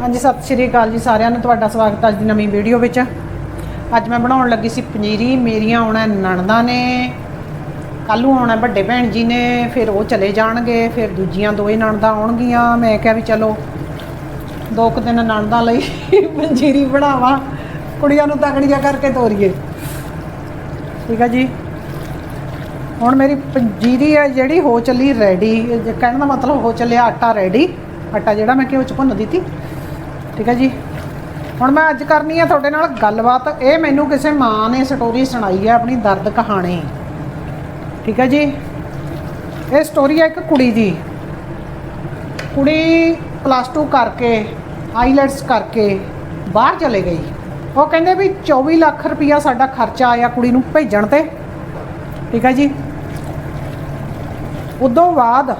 ਹਾਂਜੀ, ਸਤਿ ਸ਼੍ਰੀ ਅਕਾਲ ਜੀ ਸਾਰਿਆਂ ਨੂੰ। ਤੁਹਾਡਾ ਸਵਾਗਤ ਅੱਜ ਦੀ ਨਵੀਂ ਵੀਡੀਓ ਵਿੱਚ। ਅੱਜ ਮੈਂ ਬਣਾਉਣ ਲੱਗੀ ਸੀ ਪਨੀਰੀ। ਮੇਰੀਆਂ ਆਉਣਾ ਨਣਦਾਂ ਨੇ। ਕੱਲ੍ਹ ਨੂੰ ਆਉਣਾ ਵੱਡੇ ਭੈਣ ਜੀ ਨੇ। ਫਿਰ ਉਹ ਚਲੇ ਜਾਣਗੇ। ਫਿਰ ਦੂਜੀਆਂ ਦੋਏ ਨਣਦਾਂ ਆਉਣਗੀਆਂ। ਮੈਂ ਕਿਹਾ ਵੀ ਚਲੋ, ਦੋ ਕੁ ਦਿਨ ਨਣਦਾਂ ਲਈ ਪੰਜੀਰੀ ਬਣਾਵਾਂ। ਕੁੜੀਆਂ ਨੂੰ ਤਕੜੀਆਂ ਕਰਕੇ ਤੋਰੀਏ। ਠੀਕ ਹੈ ਜੀ। ਹੁਣ ਮੇਰੀ ਪੰਜੀਰੀ ਹੈ ਜਿਹੜੀ, ਹੋ ਚੱਲੀ ਰੈਡੀ ਕਹਿਣ ਦਾ ਮਤਲਬ ਹੋ ਚੱਲਿਆ ਆਟਾ ਰੈਡੀ ਆਟਾ ਜਿਹੜਾ ਮੈਂ ਘਿਓ ਚ ਭੁੰਨ ਦਿੱਤੀ। ਠੀਕ ਹੈ ਜੀ। ਹੁਣ ਮੈਂ ਅੱਜ ਕਰਨੀ ਆ ਤੁਹਾਡੇ ਨਾਲ ਗੱਲਬਾਤ। ਇਹ ਮੈਨੂੰ ਕਿਸੇ ਮਾਂ ਨੇ ਸਟੋਰੀ ਸੁਣਾਈ ਹੈ ਆਪਣੀ ਦਰਦ ਕਹਾਣੀ। ਠੀਕ ਹੈ ਜੀ। ਇਹ ਸਟੋਰੀ ਹੈ ਇੱਕ ਕੁੜੀ ਦੀ। ਕੁੜੀ ਪਲੱਸ 2 ਕਰਕੇ ਆਈਲੈਟਸ ਕਰਕੇ ਬਾਹਰ ਚਲੇ ਗਈ। ਉਹ ਕਹਿੰਦੇ ਵੀ 24 ਲੱਖ ਰੁਪਇਆ ਸਾਡਾ ਖਰਚਾ ਆਇਆ ਕੁੜੀ ਨੂੰ ਭੇਜਣ ਤੇ। ਠੀਕ ਹੈ ਜੀ। ਉਦੋਂ ਬਾਅਦ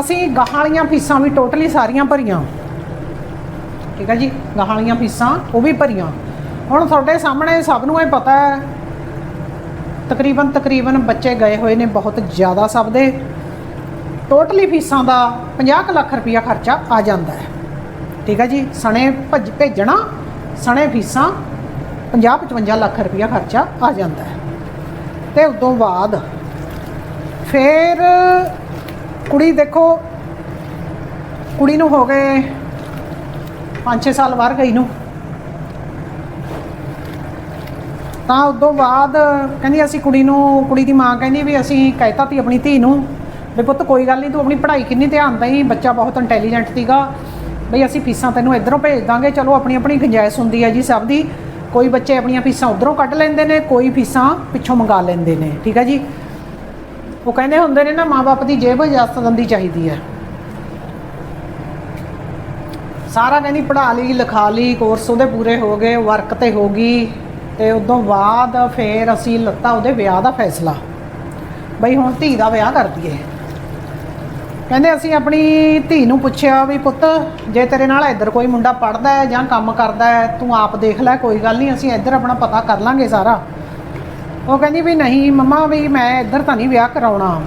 ਅਸੀਂ ਗਾਹਾਂ ਵਾਲੀਆਂ ਫੀਸਾਂ ਵੀ ਟੋਟਲੀ ਸਾਰੀਆਂ ਭਰੀਆਂ। ਠੀਕ ਹੈ ਜੀ? ਗਾਹਾਂ ਵਾਲੀਆਂ ਫੀਸਾਂ ਉਹ ਵੀ ਭਰੀਆਂ। ਹੁਣ ਤੁਹਾਡੇ ਸਾਹਮਣੇ ਸਭ ਨੂੰ ਇਹ ਪਤਾ ਹੈ, ਤਕਰੀਬਨ ਤਕਰੀਬਨ ਬੱਚੇ ਗਏ ਹੋਏ ਨੇ ਬਹੁਤ ਜ਼ਿਆਦਾ ਸਭ ਦੇ। ਟੋਟਲੀ ਫੀਸਾਂ ਦਾ 50 ਕੁ ਲੱਖ ਰੁਪਇਆ ਖਰਚਾ ਆ ਜਾਂਦਾ ਹੈ। ਠੀਕ ਹੈ ਜੀ? ਸਣੇ ਭੱਜ ਭੇਜਣਾ, ਸਣੇ ਫੀਸਾਂ 50 55 ਲੱਖ ਰੁਪਇਆ ਖਰਚਾ ਆ ਜਾਂਦਾ ਹੈ। ਤੇ ਤੋਂ ਬਾਅਦ ਫਿਰ ਕੁੜੀ ਦੇਖੋ, ਕੁੜੀ ਨੂੰ ਹੋ ਗਏ 5-6 ਸਾਲ ਬਾਹਰ ਗਈ ਨੂੰ। ਤਾਂ ਉਦੋਂ ਬਾਅਦ ਕਹਿੰਦੀ ਅਸੀਂ ਕੁੜੀ ਨੂੰ, ਕੁੜੀ ਦੀ ਮਾਂ ਕਹਿੰਦੀ ਵੀ ਅਸੀਂ ਕਹਿਤਾ ਤੀ ਆਪਣੀ ਧੀ ਨੂੰ ਵੀ ਪੁੱਤ ਕੋਈ ਗੱਲ ਨਹੀਂ ਤੂੰ ਆਪਣੀ ਪੜ੍ਹਾਈ ਕਿੰਨੀ ਧਿਆਨ ਦਈ, ਬੱਚਾ ਬਹੁਤ ਇੰਟੈਲੀਜੈਂਟ ਸੀਗਾ। ਬਈ ਅਸੀਂ ਫੀਸਾਂ ਤੈਨੂੰ ਇਧਰੋਂ ਭੇਜ ਦਾਂਗੇ, ਚਲੋ ਆਪਣੀ ਆਪਣੀ ਗੁੰਜਾਇਸ਼ ਹੁੰਦੀ ਹੈ ਜੀ ਸਭ ਦੀ। ਕੋਈ ਬੱਚੇ ਆਪਣੀਆਂ ਫੀਸਾਂ ਉਧਰੋਂ ਕੱਢ ਲੈਂਦੇ ਨੇ, ਕੋਈ ਫੀਸਾਂ ਪਿੱਛੋਂ ਮੰਗਾ ਲੈਂਦੇ ਨੇ, ਠੀਕ ਹੈ ਜੀ? ਉਹ ਕਹਿੰਦੇ ਹੁੰਦੇ ਨੇ ਨਾ ਮਾਪੇ ਦੀ ਜੇਬ ਇਜਾਜ਼ਤ ਦਿੰਦੀ ਚਾਹੀਦੀ ਹੈ। ਸਾਰਾ ਕਹਿੰਦੀ ਪੜ੍ਹਾ ਲਈ, ਲਿਖਾ ਲਈ ਕੋਰਸ ਉਹਦੇ ਪੂਰੇ ਹੋ ਗਏ ਵਰਕ ਤੇ ਹੋ ਗਈ ਤੇ ਉਦੋਂ ਬਾਅਦ ਫੇਰ ਅਸੀਂ ਲੱਤਾ ਉਹਦੇ ਵਿਆਹ ਦਾ ਫੈਸਲਾ। ਬਈ ਹੁਣ ਧੀ ਦਾ ਵਿਆਹ ਕਰ ਦਈਏ। ਕਹਿੰਦੇ ਅਸੀਂ ਆਪਣੀ ਧੀ ਨੂੰ ਪੁੱਛਿਆ ਵੀ ਪੁੱਤ, ਜੇ ਤੇਰੇ ਨਾਲ ਇੱਧਰ ਕੋਈ ਮੁੰਡਾ ਪੜਦਾ ਹੈ ਜਾਂ ਕੰਮ ਕਰਦਾ ਹੈ, ਤੂੰ ਆਪ ਦੇਖ ਲੈ, ਕੋਈ ਗੱਲ ਨਹੀਂ, ਅਸੀਂ ਇੱਧਰ ਆਪਣਾ ਪਤਾ ਕਰ ਲਾਂਗੇ ਸਾਰਾ। ਉਹ ਕਹਿੰਦੀ ਵੀ ਨਹੀਂ ਮੰਮਾ, ਵੀ ਮੈਂ ਇੱਧਰ ਤਾਂ ਨਹੀਂ ਵਿਆਹ ਕਰਾਉਣਾ।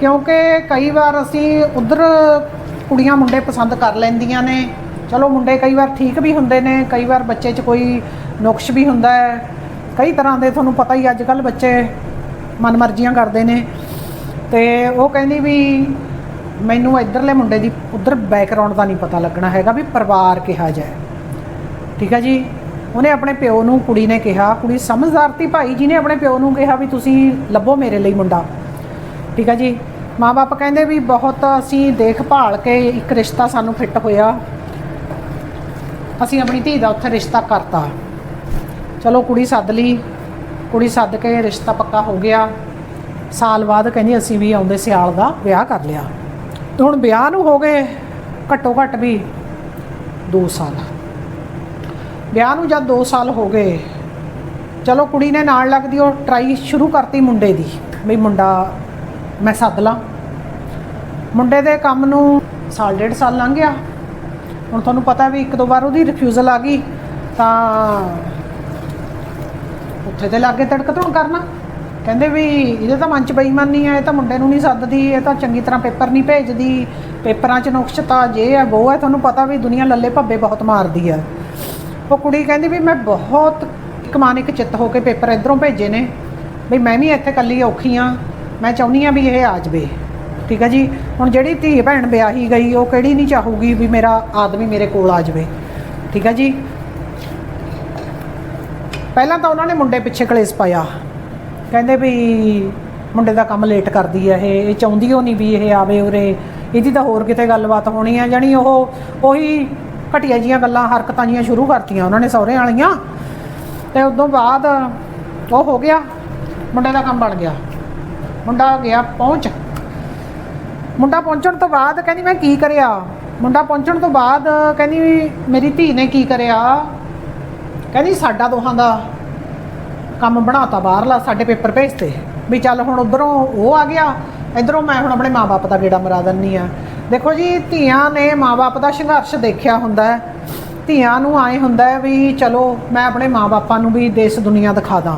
ਕਿਉਂਕਿ ਕਈ ਵਾਰ ਅਸੀਂ ਉਧਰ ਕੁੜੀਆਂ ਮੁੰਡੇ ਪਸੰਦ ਕਰ ਲੈਂਦੀਆਂ ਨੇ ਚਲੋ ਮੁੰਡੇ ਕਈ ਵਾਰ ਠੀਕ ਵੀ ਹੁੰਦੇ ਨੇ, ਕਈ ਵਾਰ ਬੱਚੇ 'ਚ ਕੋਈ ਨੁਕਸ਼ ਵੀ ਹੁੰਦਾ ਹੈ। ਕਈ ਤਰ੍ਹਾਂ ਦੇ ਤੁਹਾਨੂੰ ਪਤਾ ਹੀ ਅੱਜ ਕੱਲ ਬੱਚੇ ਮਨਮਰਜ਼ੀਆਂ ਕਰਦੇ ਨੇ। ਤੇ ਉਹ ਕਹਿੰਦੀ ਵੀ ਮੈਨੂੰ ਇੱਧਰਲੇ ਮੁੰਡੇ ਦੀ ਉਧਰ ਬੈਕਗ੍ਰਾਉਂਡ ਦਾ ਨਹੀਂ ਪਤਾ ਲੱਗਣਾ ਹੈਗਾ ਵੀ ਪਰਿਵਾਰ ਕਿਹਾ ਜਾਏ ਠੀਕ ਹੈ ਜੀ? ਉਹਨੇ ਆਪਣੇ ਪਿਓ ਨੂੰ, ਕੁੜੀ ਨੇ ਕਿਹਾ, ਕੁੜੀ ਸਮਝਦਾਰ ਤੀ ਭਾਈ ਜੀ ਨੇ ਆਪਣੇ ਪਿਓ ਨੂੰ ਕਿਹਾ ਵੀ ਤੁਸੀਂ ਲੱਭੋ ਮੇਰੇ ਲਈ ਮੁੰਡਾ। ਠੀਕ ਹੈ ਜੀ? ਮਾਪੇ ਕਹਿੰਦੇ ਵੀ ਬਹੁਤ ਅਸੀਂ ਦੇਖਭਾਲ ਕੇ ਇੱਕ ਰਿਸ਼ਤਾ ਸਾਨੂੰ ਫਿੱਟ ਹੋਇਆ। ਅਸੀਂ ਆਪਣੀ ਧੀ ਦਾ ਉੱਥੇ ਰਿਸ਼ਤਾ ਕਰਤਾ। ਚਲੋ ਕੁੜੀ ਸੱਦ ਲਈ। ਕੁੜੀ ਸੱਦ ਕੇ ਰਿਸ਼ਤਾ ਪੱਕਾ ਹੋ ਗਿਆ। ਸਾਲ ਬਾਅਦ ਕਹਿੰਦੀ ਅਸੀਂ ਵੀ ਆਉਂਦੇ ਸਿਆਲ ਦਾ ਵਿਆਹ ਕਰ ਲਿਆ। ਤੇ ਹੁਣ ਵਿਆਹ ਨੂੰ ਹੋ ਗਏ ਘੱਟੋ ਘੱਟ ਵੀ 2 ਸਾਲ। ਵਿਆਹ ਨੂੰ ਜਦ 2 ਸਾਲ ਹੋ ਗਏ, ਚਲੋ ਕੁੜੀ ਨੇ ਨਾਲ ਲੱਗਦੀ ਉਹ ਟਰਾਈ ਸ਼ੁਰੂ ਕਰਤੀ ਮੁੰਡੇ ਦੀ, ਵੀ ਮੁੰਡਾ ਮੈਂ ਸੱਦ ਲਾਂ। ਮੁੰਡੇ ਦੇ ਕੰਮ ਨੂੰ ਸਾਲ ਡੇਢ ਸਾਲ ਲੰਘ ਗਿਆ। ਹੁਣ ਤੁਹਾਨੂੰ ਪਤਾ ਵੀ ਇੱਕ ਦੋ ਵਾਰ ਉਹਦੀ ਰਿਫਿਊਜ਼ਲ ਆ ਗਈ, ਤਾਂ ਉੱਥੇ ਤੇ ਲੱਗੇ ਤੜਕ ਧੁਣ ਕਰਨਾ। ਕਹਿੰਦੇ ਵੀ ਇਹਦੇ ਤਾਂ ਮਨ ਚ ਬੇਈਮਾਨੀ ਹੈ ਇਹ ਤਾਂ ਮੁੰਡੇ ਨੂੰ ਨਹੀਂ ਸੱਦਦੀ, ਇਹ ਤਾਂ ਚੰਗੀ ਤਰ੍ਹਾਂ ਪੇਪਰ ਨਹੀਂ ਭੇਜਦੀ, ਪੇਪਰਾਂ 'ਚ ਨੁਕਸ਼ਤਾ ਜੇ ਹੈ ਉਹ ਹੈ ਤੁਹਾਨੂੰ ਪਤਾ ਵੀ ਦੁਨੀਆ ਲੱਲੇ ਭੱਬੇ ਬਹੁਤ ਮਾਰਦੀ ਹੈ ਉਹ ਕੁੜੀ ਕਹਿੰਦੀ ਵੀ ਮੈਂ ਬਹੁਤ ਕਮਾਨਿਕ ਚਿੱਤ ਹੋ ਕੇ ਪੇਪਰ ਇਧਰੋਂ ਭੇਜੇ ਨੇ, ਵੀ ਮੈਂ ਵੀ ਇੱਥੇ ਇਕੱਲੀ ਔਖੀ ਆ, ਮੈਂ ਚਾਹੁੰਦੀ ਆ ਵੀ ਇਹ ਆ ਜਾਵੇ। ਠੀਕ ਹੈ ਜੀ? ਹੁਣ ਜਿਹੜੀ ਧੀ ਭੈਣ ਵਿਆਹੀ ਗਈ, ਉਹ ਕਿਹੜੀ ਨਹੀਂ ਚਾਹੂਗੀ ਵੀ ਮੇਰਾ ਆਦਮੀ ਮੇਰੇ ਕੋਲ ਆ ਜਾਵੇ? ਠੀਕ ਹੈ ਜੀ? ਪਹਿਲਾਂ ਤਾਂ ਉਹਨਾਂ ਨੇ ਮੁੰਡੇ ਪਿੱਛੇ ਕਲੇਸ਼ ਪਾਇਆ। ਕਹਿੰਦੇ ਵੀ ਮੁੰਡੇ ਦਾ ਕੰਮ ਲੇਟ ਕਰਦੀ ਹੈ ਇਹ ਇਹ ਚਾਹੁੰਦੀ ਉਹ ਨਹੀਂ ਵੀ ਇਹ ਆਵੇ ਉਰੇ। ਇਹਦੀ ਤਾਂ ਹੋਰ ਕਿਤੇ ਗੱਲਬਾਤ ਹੋਣੀ ਹੈ ਜਾਣੀ ਉਹ, ਉਹੀ ਘਟੀਆ ਜੀਆਂ ਗੱਲਾਂ, ਹਰਕਤਾਂ ਜੀਆਂ ਸ਼ੁਰੂ ਕਰਤੀਆਂ ਉਹਨਾਂ ਨੇ ਸਹੁਰੇ ਵਾਲੀਆਂ। ਤੇ ਉਦੋਂ ਬਾਅਦ ਉਹ ਹੋ ਗਿਆ, ਮੁੰਡੇ ਦਾ ਕੰਮ ਬਣ ਗਿਆ। ਮੁੰਡਾ ਗਿਆ ਪਹੁੰਚ। ਮੁੰਡਾ ਪਹੁੰਚਣ ਤੋਂ ਬਾਅਦ ਕਹਿੰਦੀ, ਮੈਂ ਕੀ ਕਰਿਆ? ਮੁੰਡਾ ਪਹੁੰਚਣ ਤੋਂ ਬਾਅਦ ਕਹਿੰਦੀ, ਮੇਰੀ ਧੀ ਨੇ ਕੀ ਕਰਿਆ? ਕਹਿੰਦੀ, ਸਾਡਾ ਦੋਹਾਂ ਦਾ ਕੰਮ ਬਣਾਤਾ ਬਾਹਰਲਾ, ਸਾਡੇ ਪੇਪਰ ਭੇਜਤੇ। ਵੀ ਚੱਲ ਹੁਣ ਉਧਰੋਂ ਉਹ ਆ ਗਿਆ, ਇਧਰੋਂ ਮੈਂ ਹੁਣ ਆਪਣੇ ਮਾਪੇ ਦਾ ਗੇੜਾ ਮਰਾ ਦਿੰਨੀ ਆ। ਦੇਖੋ ਜੀ, ਧੀਆਂ ਨੇ ਮਾਪੇ ਦਾ ਸੰਘਰਸ਼ ਦੇਖਿਆ ਹੁੰਦਾ ਹੈ। ਧੀਆਂ ਨੂੰ ਆਏ ਹੁੰਦਾ ਹੈ ਵੀ ਚਲੋ, ਮੈਂ ਆਪਣੇ ਮਾਪੇ ਨੂੰ ਵੀ ਦੇਸ਼, ਦੁਨੀਆ ਦਿਖਾ ਦਾਂ।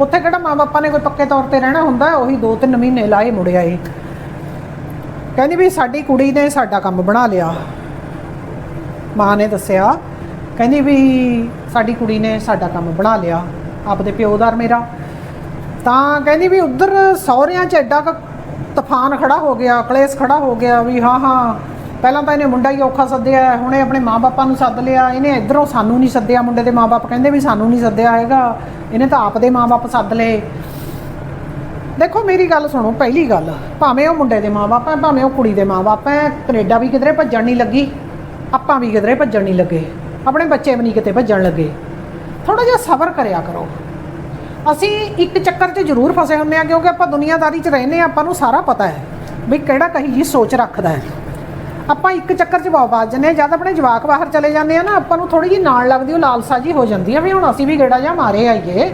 ਉੱਥੇ ਕਿਹੜਾ ਮਾਪੇ ਨੇ ਕੋਈ ਪੱਕੇ ਤੌਰ ਤੇ ਰਹਿਣਾ ਹੁੰਦਾ? ਉਹੀ 2-3 ਮਹੀਨੇ ਲਾਏ ਮੁੜਿਆ ਏ। ਕਹਿੰਦੀ ਵੀ ਸਾਡੀ ਕੁੜੀ ਨੇ ਸਾਡਾ ਕੰਮ ਬਣਾ ਲਿਆ। ਮਾਂ ਨੇ ਦੱਸਿਆ, ਕਹਿੰਦੀ ਵੀ ਸਾਡੀ ਕੁੜੀ ਨੇ ਸਾਡਾ ਕੰਮ ਬਣਾ ਲਿਆ, ਆਪਦੇ ਪਿਓਦਾਰ ਮੇਰਾ। ਤਾਂ ਕਹਿੰਦੀ ਵੀ ਉਧਰ ਸਹੁਰਿਆਂ 'ਚ ਐਡਾ ਕੁ ਤੂਫਾਨ ਖੜਾ ਹੋ ਗਿਆ, ਕਲੇਸ਼ ਖੜਾ ਹੋ ਗਿਆ ਵੀ ਹਾਂ ਹਾਂ, ਪਹਿਲਾਂ ਤਾਂ ਇਹਨੇ ਮੁੰਡਾ ਹੀ ਔਖਾ ਸੱਦਿਆ, ਹੁਣੇ ਆਪਣੇ ਮਾਪੇ ਨੂੰ ਸੱਦ ਲਿਆ, ਇਹਨੇ ਇਧਰੋਂ ਸਾਨੂੰ ਨਹੀਂ ਸੱਦਿਆ, ਮੁੰਡੇ ਦੇ ਮਾਪੇ ਕਹਿੰਦੇ ਵੀ ਸਾਨੂੰ ਨਹੀਂ ਸੱਦਿਆ ਹੈਗਾ, ਇਹਨੇ ਤਾਂ ਆਪਦੇ ਮਾਪੇ ਸੱਦ ਲਏ। ਦੇਖੋ, ਮੇਰੀ ਗੱਲ ਸੁਣੋ, ਪਹਿਲੀ ਗੱਲ, ਭਾਵੇਂ ਉਹ ਮੁੰਡੇ ਦੇ ਮਾਪੇ ਹੈ, ਭਾਵੇਂ ਉਹ ਕੁੜੀ ਦੇ ਮਾਪੇ ਹੈ, ਕੈਨੇਡਾ ਵੀ ਕਿਧਰੇ ਭੱਜਣ ਨਹੀਂ ਲੱਗੀ, ਆਪਾਂ ਵੀ ਕਿਧਰੇ ਭੱਜਣ ਨਹੀਂ ਲੱਗੇ, ਆਪਣੇ ਬੱਚੇ ਵੀ ਨਹੀਂ ਕਿਤੇ ਭੱਜਣ ਲੱਗੇ। ਥੋੜਾ ਜਿਹਾ ਸਬਰ ਕਰਿਆ ਕਰੋ। ਅਸੀਂ ਇੱਕ ਚੱਕਰ 'ਚ ਜ਼ਰੂਰ ਫਸੇ ਹੁੰਦੇ ਆ ਕਿਉਂਕਿ ਆਪਾਂ ਦੁਨੀਆਦਾਰੀ 'ਚ ਰਹਿੰਦੇ ਆ ਆਪਾਂ ਨੂੰ ਸਾਰਾ ਪਤਾ ਹੈ ਵੀ ਕਿਹੜਾ ਕਹੀ ਜੀ ਸੋਚ ਰੱਖਦਾ ਹੈ। ਆਪਾਂ ਇੱਕ ਚੱਕਰ 'ਚ ਬਾਬਾ ਜਾਂਦੇ ਆ ਜਦ ਆਪਣੇ ਜਵਾਕ ਬਾਹਰ ਚਲੇ ਜਾਂਦੇ ਆ ਨਾ, ਆਪਾਂ ਨੂੰ ਥੋੜੀ ਜਿਹੀ ਨਾਲ ਲੱਗਦੀ, ਉਹ ਲਾਲਸਾ ਜੀ ਹੋ ਜਾਂਦੀ ਆ ਵੀ ਹੁਣ ਅਸੀਂ ਵੀ ਗੇੜਾ ਜਿਹਾ ਮਾਰੇ ਆਈਏ।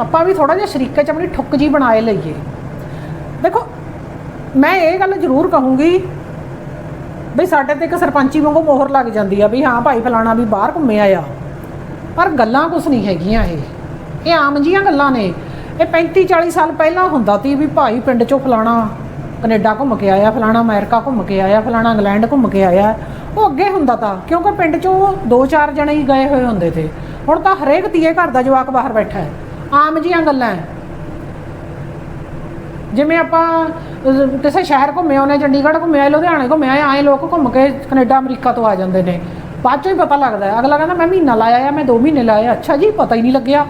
ਆਪਾਂ ਵੀ ਥੋੜਾ ਜਿਹਾ ਸ਼ਰੀਕੇ 'ਚ ਆਪਣੀ ਠੁੱਕ ਜੀ ਬਣਾਏ ਲਈਏ। ਦੇਖੋ, ਮੈਂ ਇਹ ਗੱਲ ਜ਼ਰੂਰ ਕਹੂੰਗੀ ਬਈ ਸਾਡੇ ਤੇ ਇੱਕ ਸਰਪੰਚੀ ਵਾਂਗੂ ਮੋਹਰ ਲੱਗ ਜਾਂਦੀ ਆ ਵੀ ਹਾਂ ਭਾਈ ਫਲਾਣਾ ਵੀ ਬਾਹਰ ਘੁੰਮੇ ਆਇਆ। ਪਰ ਗੱਲਾਂ ਕੁਛ ਨਹੀਂ ਹੈਗੀਆਂ ਇਹ। ਇਹ ਆਮ ਜੀਆਂ ਗੱਲਾਂ ਨੇ। ਇਹ 35 40 ਸਾਲ ਪਹਿਲਾਂ ਹੁੰਦਾ ਸੀ ਵੀ ਭਾਈ ਪਿੰਡ ਚੋਂ ਫਲਾਣਾ ਕੈਨੇਡਾ ਘੁੰਮ ਕੇ ਆਇਆ, ਫਲਾਣਾ ਅਮਰੀਕਾ ਘੁੰਮ ਕੇ ਆਇਆ, ਫਲਾਣਾ ਇੰਗਲੈਂਡ ਘੁੰਮ ਕੇ ਆਇਆ। ਉਹ ਅੱਗੇ ਹੁੰਦਾ ਤਾਂ, ਕਿਉਂਕਿ ਪਿੰਡ ਚੋਂ ਦੋ ਚਾਰ ਜਣੇ ਹੀ ਗਏ ਹੋਏ ਹੁੰਦੇ ਤੇ। ਹੁਣ ਤਾਂ ਹਰੇਕ ਤੀਏ ਘਰ ਦਾ ਜਵਾਕ ਬਾਹਰ ਬੈਠਾ ਹੈ। ਆਮ ਜੀਆਂ ਗੱਲਾਂ ਹੈ ਜਿਵੇਂ ਆਪਾਂ ਕਿਸੇ ਸ਼ਹਿਰ ਘੁੰਮੇ ਆਉਨੇ ਚੰਡੀਗੜ੍ਹ ਘੁੰਮੇ ਆਏ, ਲੁਧਿਆਣੇ ਘੁੰਮੇ ਆਏ ਆਏ ਲੋਕ ਘੁੰਮ ਕੇ ਕੈਨੇਡਾ, ਅਮਰੀਕਾ ਤੋਂ ਆ ਜਾਂਦੇ ਨੇ। ਬਾਅਦ ਚੋਂ ਹੀ ਪਤਾ ਲੱਗਦਾ ਹੈ ਅਗਲਾ ਕਹਿੰਦਾ, ਮੈਂ ਮਹੀਨਾ ਲਾਇਆ ਆ, ਮੈਂ 2 ਮਹੀਨੇ ਲਾਇਆ। ਅੱਛਾ ਜੀ, ਪਤਾ ਹੀ ਨਹੀਂ ਲੱਗਿਆ।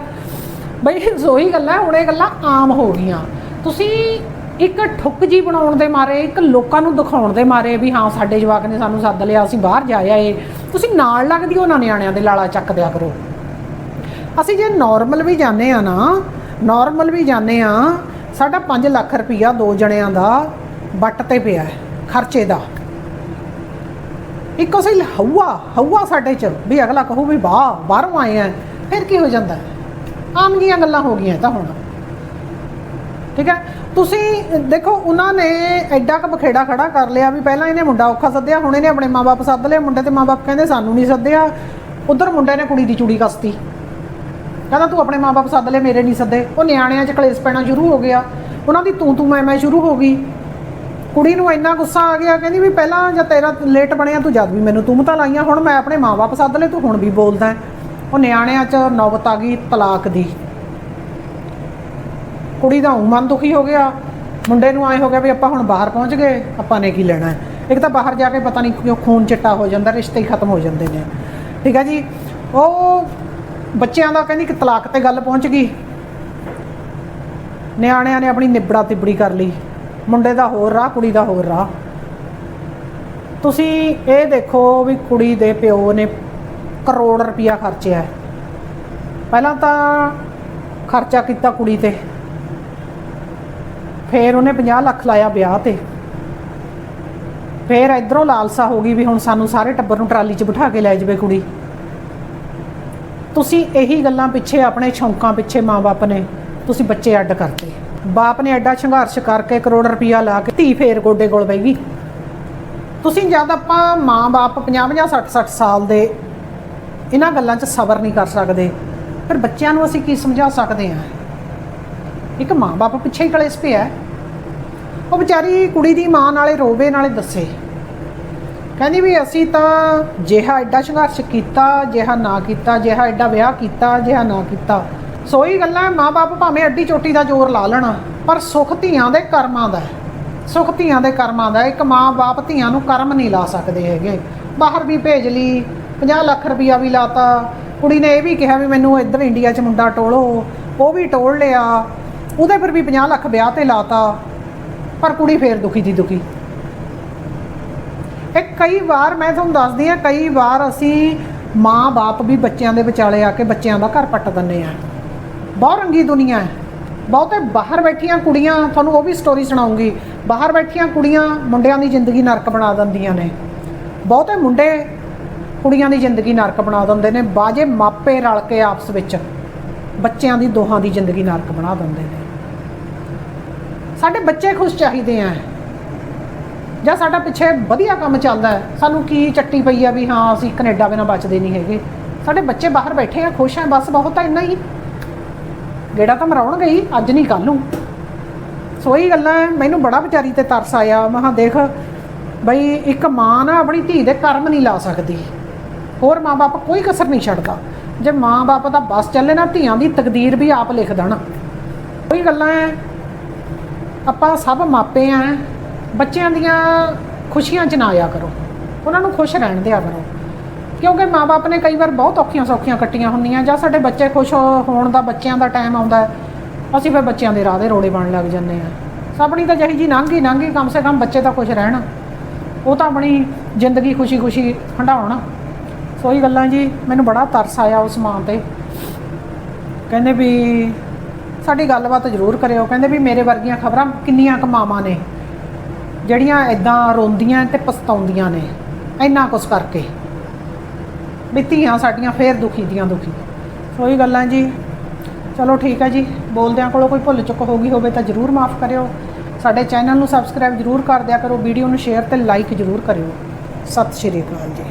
ਬਈ ਸੋਈ ਗੱਲਾਂ ਹੁਣ ਇਹ ਗੱਲਾਂ ਆਮ ਹੋ ਗਈਆਂ। ਤੁਸੀਂ ਇੱਕ ਠੁੱਕ ਜੀ ਬਣਾਉਣ ਦੇ ਮਾਰੇ, ਇੱਕ ਲੋਕਾਂ ਨੂੰ ਦਿਖਾਉਣ ਦੇ ਮਾਰੇ ਵੀ ਹਾਂ, ਸਾਡੇ ਜਵਾਕ ਨੇ ਸਾਨੂੰ ਸੱਦ ਲਿਆ, ਅਸੀਂ ਬਾਹਰ ਜਾ ਆਏ। ਤੁਸੀਂ ਨਾਲ ਲੱਗਦੀ ਉਹਨਾਂ ਨਿਆਣਿਆਂ ਦੇ ਲਾਲਾ ਚੱਕ ਦਿਆ ਕਰੋ। ਅਸੀਂ ਜੇ ਨਾਰਮਲ ਵੀ ਜਾਂਦੇ ਆ ਨਾ ਨਾਰਮਲ ਵੀ ਜਾਂਦੇ ਆ, ਸਾਡਾ 5 ਲੱਖ ਰੁਪਈਆ ਦੋ ਜਣਿਆਂ ਦਾ ਵੱਟ ਤੇ ਪਿਆ ਹੈ, ਖਰਚੇ ਦਾ। ਇੱਕ ਉਸੇ ਹਵਾ ਹਵਾ ਸਾਡੇ ਚ, ਵੀ ਅਗਲਾ ਕਹੂ ਵੀ ਵਾਹ, ਬਾਹਰੋਂ ਆਏ ਆ, ਫਿਰ ਕੀ ਹੋ ਜਾਂਦਾ? ਆਮ ਜੀਆਂ ਗੱਲਾਂ ਹੋ ਗਈਆਂ ਤਾਂ ਹੁਣ। ਠੀਕ ਹੈ? ਤੁਸੀਂ ਦੇਖੋ, ਉਹਨਾਂ ਨੇ ਐਡਾ ਕੁ ਬਖੇੜਾ ਖੜਾ ਕਰ ਲਿਆ ਵੀ ਪਹਿਲਾਂ ਇਹਨੇ ਮੁੰਡਾ ਔਖਾ ਸੱਦਿਆ, ਹੁਣ ਇਹਨੇ ਆਪਣੇ ਮਾਪੇ ਸੱਦ ਲਿਆ ਮੁੰਡੇ ਤੇ ਮਾਪੇ ਕਹਿੰਦੇ ਸਾਨੂੰ ਨਹੀਂ ਸੱਦਿਆ। ਉਧਰ ਮੁੰਡੇ ਨੇ ਕੁੜੀ ਦੀ ਚੂੜੀ ਕਸਤੀ। ਕਹਿੰਦਾ ਤੂੰ ਆਪਣੇ ਮਾਪੇ ਸੱਦ ਲੈ, ਮੇਰੇ ਨਹੀਂ ਸੱਦੇ। ਉਹ ਨਿਆਣਿਆਂ 'ਚ ਕਲੇਸ਼ ਪੈਣਾ ਸ਼ੁਰੂ ਹੋ ਗਿਆ। ਉਹਨਾਂ ਦੀ ਤੂੰ ਤੂੰ ਮੈਂ ਮੈਂ ਸ਼ੁਰੂ ਹੋ ਗਈ। ਕੁੜੀ ਨੂੰ ਇੰਨਾ ਗੁੱਸਾ ਆ ਗਿਆ, ਕਹਿੰਦੀ ਵੀ ਪਹਿਲਾਂ ਜਾਂ ਤੇਰਾ ਲੇਟ ਬਣਿਆ, ਤੂੰ ਜਦ ਵੀ ਮੈਨੂੰ ਤੂੰ ਤਾਂ ਲਾਈਆਂ, ਹੁਣ ਮੈਂ ਆਪਣੇ ਮਾਪੇ ਸੱਦ ਲੈ, ਤੂੰ ਹੁਣ ਵੀ ਬੋਲਦਾ ਉਹ ਨਿਆਣਿਆਂ 'ਚ ਨੌਬਤ ਆ ਗਈ ਤਲਾਕ ਦੀ। ਕੁੜੀ ਦਾ ਊਂ ਮਨ ਦੁਖੀ ਹੋ ਗਿਆ। ਮੁੰਡੇ ਨੂੰ ਆਏ ਹੋ ਗਿਆ ਵੀ ਆਪਾਂ ਹੁਣ ਬਾਹਰ ਪਹੁੰਚ ਗਏ, ਆਪਾਂ ਨੇ ਕੀ ਲੈਣਾ ਹੈ? ਇੱਕ ਤਾਂ ਬਾਹਰ ਜਾ ਕੇ ਪਤਾ ਨਹੀਂ ਕਿਉਂ ਖੂਨ ਚਿੱਟਾ ਹੋ ਜਾਂਦਾ, ਰਿਸ਼ਤੇ ਹੀ ਖਤਮ ਹੋ ਜਾਂਦੇ ਨੇ। ਠੀਕ ਹੈ ਜੀ? ਉਹ ਬੱਚਿਆਂ ਦਾ ਕਹਿੰਦੀ ਕਿ ਤਲਾਕ ਤੇ ਗੱਲ ਪਹੁੰਚ ਗਈ। ਨਿਆਣਿਆਂ ਨੇ ਆਪਣੀ ਨਿਬੜਾ ਤਿਬੜੀ ਕਰ ਲਈ। ਮੁੰਡੇ ਦਾ ਹੋਰ ਰਾਹ, ਕੁੜੀ ਦਾ ਹੋਰ ਰਾਹ। ਤੁਸੀਂ ਇਹ ਦੇਖੋ ਵੀ ਕੁੜੀ ਦੇ ਪਿਓ ਨੇ ਕਰੋੜ ਰੁਪਇਆ ਖਰਚਿਆ ਪਹਿਲਾਂ ਤਾਂ ਖਰਚਾ ਕੀਤਾ ਕੁੜੀ ਤੇ। ਫਿਰ ਉਹਨੇ 50 ਲੱਖ ਲਾਇਆ ਵਿਆਹ ਤੇ। ਫਿਰ ਇਧਰੋਂ ਲਾਲਸਾ ਹੋ ਗਈ ਵੀ ਹੁਣ ਸਾਨੂੰ ਸਾਰੇ ਟੱਬਰ ਨੂੰ ਟਰਾਲੀ 'ਚ ਬਿਠਾ ਕੇ ਲੈ ਜਾਵੇ ਕੁੜੀ। ਤੁਸੀਂ ਇਹੀ ਗੱਲਾਂ ਪਿੱਛੇ ਆਪਣੇ ਸ਼ੌਂਕਾਂ ਪਿੱਛੇ ਮਾਂ ਬਾਪ ਨੇ ਤੁਸੀਂ ਬੱਚੇ ਅੱਡ ਕਰਤੇ। ਬਾਪ ਨੇ ਐਡਾ ਸੰਘਰਸ਼ ਕਰਕੇ ਕਰੋੜ ਰੁਪਇਆ ਲਾ ਕੇ ਧੀ ਫੇਰ ਗੋਡੇ ਕੋਲ ਬੈਗੀ ਤੁਸੀਂ ਜਦ ਆਪਾਂ ਮਾਂ-ਬਾਪ 50-50 60-60 ਸਾਲ ਦੇ ਇਹਨਾਂ ਗੱਲਾਂ 'ਚ ਸਬਰ ਨਹੀਂ ਕਰ ਸਕਦੇ, ਫਿਰ ਬੱਚਿਆਂ ਨੂੰ ਅਸੀਂ ਕੀ ਸਮਝਾ ਸਕਦੇ ਹਾਂ? ਇੱਕ ਮਾਂ-ਬਾਪ ਪਿੱਛੇ ਹੀ ਕਲੇਸ਼ ਪਿਆ। ਉਹ ਵਿਚਾਰੀ ਕੁੜੀ ਦੀ ਮਾਂ ਨਾਲੇ ਰੋਵੇ ਨਾਲੇ ਦੱਸੇ। ਕਹਿੰਦੀ ਵੀ ਅਸੀਂ ਤਾਂ ਜਿਹਾ ਐਡਾ ਸੰਘਰਸ਼ ਕੀਤਾ, ਜਿਹਾ ਨਾ ਕੀਤਾ, ਜਿਹਾ ਐਡਾ ਵਿਆਹ ਕੀਤਾ, ਜਿਹਾ ਨਾ ਕੀਤਾ। ਸੋਈ ਗੱਲਾਂ ਮਾਂ-ਬਾਪ ਭਾਵੇਂ ਅੱਡੀ ਚੋਟੀ ਦਾ ਜ਼ੋਰ ਲਾ ਲੈਣਾ, ਪਰ ਸੁਖ ਧੀਆਂ ਦੇ ਕਰਮਾਂ ਦਾ ਹੈ। ਸੁਖ ਧੀਆਂ ਦੇ ਕਰਮਾਂ ਦਾ ਇੱਕ ਮਾਂ-ਬਾਪ ਧੀਆਂ ਨੂੰ ਕਰਮ ਨਹੀਂ ਲਾ ਸਕਦੇ ਹੈਗੇ। ਬਾਹਰ ਵੀ ਭੇਜ ਲਈ 50 ਲੱਖ ਰੁਪਈਆ ਵੀ ਲਾਤਾ। ਕੁੜੀ ਨੇ ਇਹ ਵੀ ਕਿਹਾ ਵੀ ਮੈਨੂੰ ਇੱਧਰ ਇੰਡੀਆ 'ਚ ਮੁੰਡਾ ਟੋਲੋ, ਉਹ ਵੀ ਟੋਲ ਲਿਆ। ਉਹਦੇ ਫਿਰ ਵੀ 50 ਲੱਖ ਵਿਆਹ ਤੇ ਲਾਤਾ। ਪਰ ਕੁੜੀ ਫੇਰ ਦੁਖੀ ਦੀ ਦੁਖੀ। ਇਹ ਕਈ ਵਾਰ ਮੈਂ ਤੁਹਾਨੂੰ ਦੱਸਦੀ ਆ ਕਈ ਵਾਰ ਅਸੀਂ ਮਾਂ-ਬਾਪ ਵੀ ਬੱਚਿਆਂ ਦੇ ਵਿਚਾਲੇ ਆ ਕੇ ਬੱਚਿਆਂ ਦਾ ਘਰ ਪੱਟ ਦਿੰਦੇ ਆ ਬਹੁਤ ਰੰਗੀ ਦੁਨੀਆ ਹੈ। ਬਹੁਤੇ ਬਾਹਰ ਬੈਠੀਆਂ ਕੁੜੀਆਂ, ਤੁਹਾਨੂੰ ਉਹ ਵੀ ਸਟੋਰੀ ਸੁਣਾਉਂਗੀ। ਬਾਹਰ ਬੈਠੀਆਂ ਕੁੜੀਆਂ ਮੁੰਡਿਆਂ ਦੀ ਜ਼ਿੰਦਗੀ ਨਰਕ ਬਣਾ ਦਿੰਦੀਆਂ ਨੇ। ਬਹੁਤੇ ਮੁੰਡੇ ਕੁੜੀਆਂ ਦੀ ਜ਼ਿੰਦਗੀ ਨਰਕ ਬਣਾ ਦਿੰਦੇ ਨੇ। ਬਾਜੇ ਮਾਪੇ ਰਲ ਕੇ ਆਪਸ ਵਿੱਚ ਬੱਚਿਆਂ ਦੀ ਦੋਹਾਂ ਦੀ ਜ਼ਿੰਦਗੀ ਨਰਕ ਬਣਾ ਦਿੰਦੇ ਨੇ। ਸਾਡੇ ਬੱਚੇ ਖੁਸ਼ ਚਾਹੀਦੇ ਆ। ਜਾਂ ਸਾਡਾ ਪਿੱਛੇ ਵਧੀਆ ਕੰਮ ਚੱਲਦਾ ਹੈ। ਸਾਨੂੰ ਕੀ ਚੱਟੀ ਪਈ ਆ ਵੀ ਹਾਂ, ਅਸੀਂ ਕੈਨੇਡਾ ਬਿਨਾਂ ਬਚਦੇ ਨਹੀਂ ਹੈਗੇ। ਸਾਡੇ ਬੱਚੇ ਬਾਹਰ ਬੈਠੇ ਆ, ਖੁਸ਼ ਆ, ਬਸ ਬਹੁਤ ਆ ਇੰਨਾ ਹੀ। ਗੇੜਾ ਤਾਂ ਮਰਾਉਣ ਗਈ ਅੱਜ ਨਹੀਂ ਕੱਲ ਨੂੰ। ਸੋ ਗੱਲਾਂ ਮੈਨੂੰ ਬੜਾ ਵਿਚਾਰੀ ਤੇ ਤਰਸ ਆਇਆ। ਮਹਾ ਦੇਖ, ਬਈ ਇੱਕ ਮਾਂ ਨਾ ਆਪਣੀ ਧੀ ਦੇ ਕਰਮ ਨਹੀਂ ਲਾ ਸਕਦੀ। ਹੋਰ ਮਾਪੇ ਕੋਈ ਕਸਰ ਨਹੀਂ ਛੱਡਦਾ। ਜੇ ਮਾਪੇ ਦਾ ਬਸ ਚੱਲੇ ਨਾ, ਧੀਆਂ ਦੀ ਤਕਦੀਰ ਵੀ ਆਪ ਲਿਖ ਦੇਣ। ਕੋਈ ਗੱਲਾਂ ਐ ਆਪਾਂ ਸਭ ਮਾਪੇ ਆ। ਬੱਚਿਆਂ ਦੀਆਂ ਖੁਸ਼ੀਆਂ ਚ ਨਾ ਆਇਆ ਕਰੋ। ਉਹਨਾਂ ਨੂੰ ਖੁਸ਼ ਰਹਿਣ ਦਿਆ ਕਰੋ। ਕਿਉਂਕਿ ਮਾਪੇ ਨੇ ਕਈ ਵਾਰ ਬਹੁਤ ਔਖੀਆਂ ਸੌਖੀਆਂ ਕੱਟੀਆਂ ਹੁੰਦੀਆਂ, ਜਾਂ ਸਾਡੇ ਬੱਚੇ ਖੁਸ਼ ਹੋਣ ਦਾ ਬੱਚਿਆਂ ਦਾ ਟਾਈਮ ਆਉਂਦਾ ਅਸੀਂ ਫਿਰ ਬੱਚਿਆਂ ਦੇ ਰਾਹ ਦੇ ਰੋੜੇ ਬਣ ਲੱਗ ਜਾਂਦੇ ਆ ਸਭਣੀ ਤਾਂ ਜਿਹੀ ਜੀ ਲੰਘੀ ਹੀ ਕਮ ਸੇ ਕਮ ਬੱਚੇ ਤਾਂ ਖੁਸ਼ ਰਹਿਣ। ਉਹ ਤਾਂ ਆਪਣੀ ਜ਼ਿੰਦਗੀ ਖੁਸ਼ੀ-ਖੁਸ਼ੀ ਹੰਡਾਉਣ ਸੋ ਹੀ ਗੱਲਾਂ ਜੀ, ਮੈਨੂੰ ਬੜਾ ਤਰਸ ਆਇਆ ਉਸ ਮਾਂ ਤੇ। ਕਹਿੰਦੇ ਵੀ, ਸਾਡੀ ਗੱਲਬਾਤ ਜ਼ਰੂਰ ਕਰਿਓ। ਕਹਿੰਦੇ ਵੀ ਮੇਰੇ ਵਰਗੀਆਂ ਖਬਰਾਂ ਕਿੰਨੀਆਂ ਕੁ ਮਾਵਾਂ ਨੇ। ਜਿਹੜੀਆਂ ਇਦਾਂ ਰੋਂਦੀਆਂ ਤੇ ਪਛਤਾਉਂਦੀਆਂ ਨੇ, ਇੰਨਾ ਕੁਛ ਕਰਕੇ। ਵੀ ਧੀਆਂ ਸਾਡੀਆਂ ਫੇਰ ਦੁਖੀ ਦੀਆਂ ਦੁਖੀ। ਸੋ ਹੀ ਗੱਲਾਂ ਜੀ। ਚਲੋ ਠੀਕ ਹੈ ਜੀ। ਬੋਲਦਿਆਂ ਕੋਲੋਂ ਕੋਈ ਭੁੱਲ ਚੁੱਕ ਹੋ ਗਈ ਹੋਵੇ ਤਾਂ ਜ਼ਰੂਰ ਮਾਫ ਕਰਿਓ। ਸਾਡੇ ਚੈਨਲ ਨੂੰ ਸਬਸਕ੍ਰਾਈਬ ਜ਼ਰੂਰ ਕਰ ਦਿਆ ਕਰੋ। ਵੀਡੀਓ ਨੂੰ ਸ਼ੇਅਰ ਤੇ ਲਾਈਕ ਜ਼ਰੂਰ ਕਰਿਓ। ਸਤਿ ਸ਼੍ਰੀ ਅਕਾਲ ਜੀ।